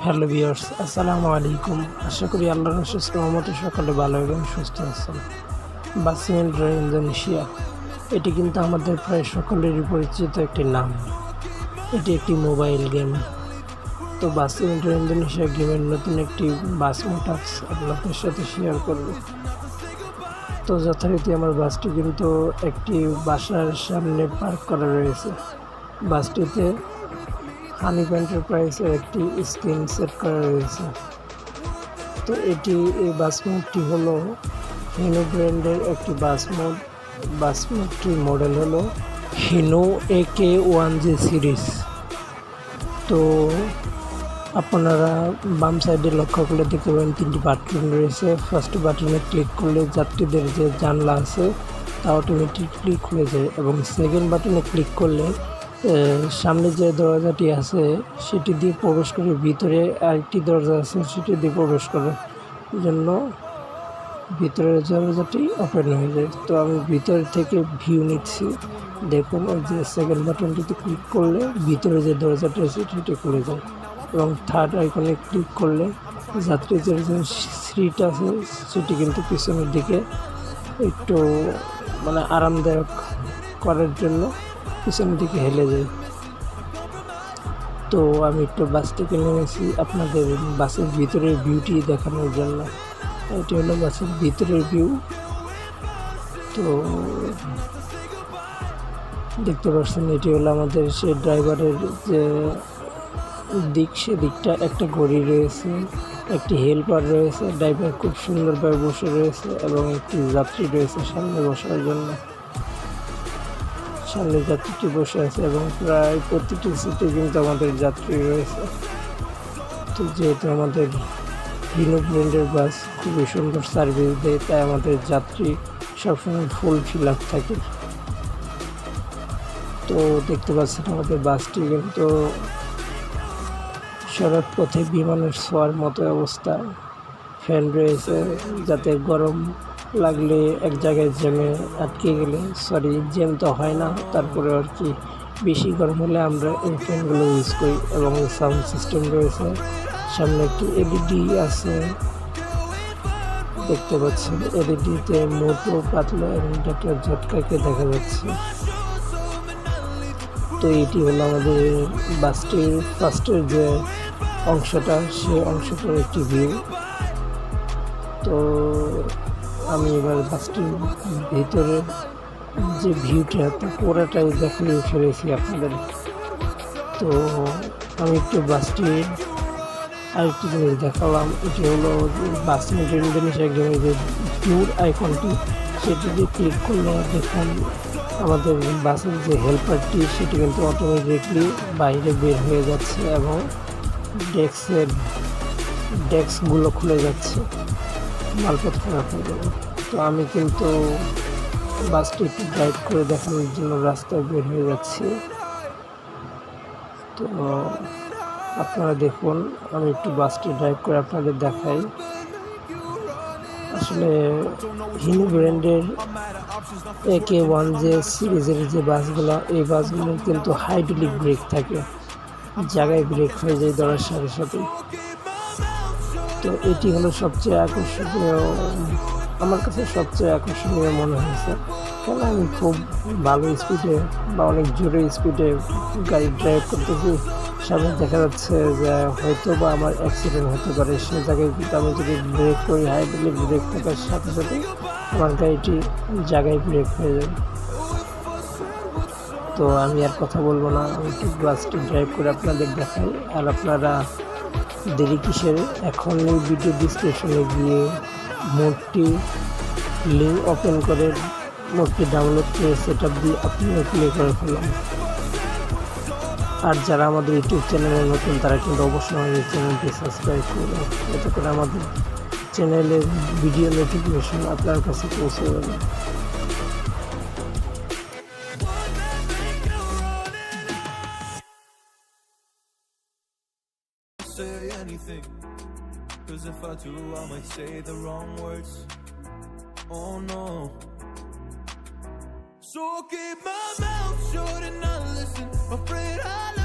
Hello viewers আসসালামু আলাইকুম আশা করি আল্লাহর রসুস রহমতে সকালে ভালো এবং সুস্থ আছেন বাসিমেন ড্রয় ইন্দোনেশিয়া এটি কিন্তু আমাদের প্রায় সকলেরই পরিচিত একটি নাম এটি একটি মোবাইল গেম তো বাসিমেন ড্রয় ইন্দোনেশিয়া গেমের নতুন একটি বাস মোটাক্স আপনাদের সাথে শেয়ার করব তো যথারীতি আমার বাসটি কিন্তু একটি বাসার সামনে পার্ক করা রয়েছে বাসটিতে হানিফ এন্টারপ্রাইজের একটি স্ক্রিন সেট করা রয়েছে তো এটি এই বাস মোডটি হলো হিনো ব্র্যান্ডের একটি বাস মোড বাস মোডটির মডেল হলো Hino A K one J series তো আপনারা বাম সাইডে লক্ষ্য করলে দেখতে পাবেন তিনটি বাটন রয়েছে। ফার্স্ট বাটনে ক্লিক করলে যাত্রীদের যে জানলা আছে, তা অটোমেটিকলি খুলে যায় এবং সেকেন্ড বাটনে ক্লিক করলে সামনে যে দরজাটি আছে, সেটি দিয়ে প্রবেশ করে ভিতরে আরেকটি দরজা আছে, সেটি দিয়ে প্রবেশ করার জন্য ভিতরের দরজাটি ওপেন হয়ে যায়। তো আমি ভিতর থেকে ভিউ নিচ্ছি। দেখুন, ওই যে সেকেন্ড বাটনটিতে ক্লিক করলে ভিতরে যে দরজাটি আছে, সেটি খুলে যায়। এবং থার্ড আইকনে ক্লিক করলে যাত্রীদের যে সিট আছে, সেটি কিন্তু পিছনের দিকে একটু মানে আরামদায়ক করার জন্য পিছনের দিকে হেলে যায়। তো আমি একটু বাস থেকে নেমেছি আপনাদের বাসের ভিতরের ভিউটি দেখানোর জন্য। এটি হলো বাসের ভিতরের ভিউ তো দেখতে পাচ্ছেন, এটি হলো আমাদের সে ড্রাইভারের যে দিক সে দিকটা একটা ঘড়ি রয়েছে, একটি হেল্পার রয়েছে ড্রাইভার খুব সুন্দরভাবে বসে রয়েছে এবং একটি যাত্রী রয়েছে সামনে বসার জন্য। সামনে যাত্রীটি বসে আছে এবং প্রায় প্রতিটি সিটে কিন্তু আমাদের যাত্রী রয়েছে। তো যেহেতু আমাদের হিনো ব্র্যান্ডের বাস খুবই সুন্দর সার্ভিস দেয়, তাই আমাদের যাত্রী সবসময় ফুল ফিল আপ থাকে। তো দেখতে পাচ্ছেন আমাদের বাসটি কিন্তু সড়ক পথে বিমানের ছোঁয়ার মতো অবস্থা। ফ্যান রয়েছে, যাতে গরম লাগলে এক জায়গায় জ্যামে আটকে গেলে সরি জ্যাম তো হয় না। তারপরে আর কি, বেশি গরম হলে আমরা এই ফ্যানগুলো ইউজ করি এবং সাউন্ড সিস্টেম রয়েছে। সামনে একটি এলইডি আছে। দেখতে পাচ্ছেন এলইডিতে মোটো, পাতলা এবং ডাক্তার ঝটকাকে দেখা যাচ্ছে। তো এটি হলো আমাদের বাসটির ফার্স্টের যে অংশটা, সে অংশটার একটি ভিউ তো আমি এবার বাসটির ভিতরে যে ভিউটা, তা পুরাটাই দেখিয়ে ফেলেছি আপনাদের। তো আমি একটু বাসটি আরেকটি জিনিস দেখালাম। এটি হলো বাস গেমের যে ট্যুর আইকনটি, সেটি দিয়ে ক্লিক করলে দেখুন আমাদের বাসের যে হেল্পারটি সেটি কিন্তু অটোমেটিকলি বাইরে বের হয়ে যাচ্ছে এবং ডেস্কের ডেস্কগুলো খুলে যাচ্ছে। মালপত্র রাখার জন্য তো আমি কিন্তু বাসটি একটু ড্রাইভ করে দেখানোর জন্য রাস্তায় বের হয়ে যাচ্ছি। তো আপনারা দেখুন, আমি একটু বাসটি ড্রাইভ করে আপনাদের দেখাই। আসলে হিনু ব্র্যান্ডের এ কে ওয়ান যে সিরিজের যে বাসগুলো, এই বাসগুলোর কিন্তু হাইড্রোলিক ব্রেক থাকে। জায়গায় ব্রেক হয়ে যায় দরার সাথে সাথে তো এটি হলো সবচেয়ে আকর্ষণীয়, আমার কাছে সবচেয়ে আকর্ষণীয় মনে হয়েছে। কেন আমি খুব ভালো স্পিডে বা অনেক জোরে স্পিডে গাড়ি ড্রাইভ করতেছি। সামনে দেখা যাচ্ছে যে হয়তো বা আমার অ্যাক্সিডেন্ট হতে পারে। সে জায়গায় কিন্তু আমি যদি ব্রেক করি হাই হাইড্রোলিক ব্রেক থাকার সাথে সাথে আমার গাড়িটি জায়গায় ব্রেক হয়ে যাবে। তো আমি আর কথা বলব না। আমি ঠিক বাসটি ড্রাইভ করে আপনাদের দেখাই। আর আপনারা দেরি কিসের? এখন এই ভিডিও ডিসক্রিপশনে গিয়ে মোডটি লিঙ্ক ওপেন করে মোডটি ডাউনলোড করে সেট আপ দিয়ে আপনিও প্লে করে ফেলাম আর যারা আমাদের ইউটিউব চ্যানেলে নতুন, তারা কিন্তু অবশ্যই আমাদের চ্যানেলটি সাবস্ক্রাইব করবে এতে করে আমাদের চ্যানেলের ভিডিও নোটিফিকেশন আপনার কাছে পৌঁছে যাবে। Say anything. Cause if I do, I might say the wrong words. Oh no. So I'll keep my mouth shut and not listen. Afraid I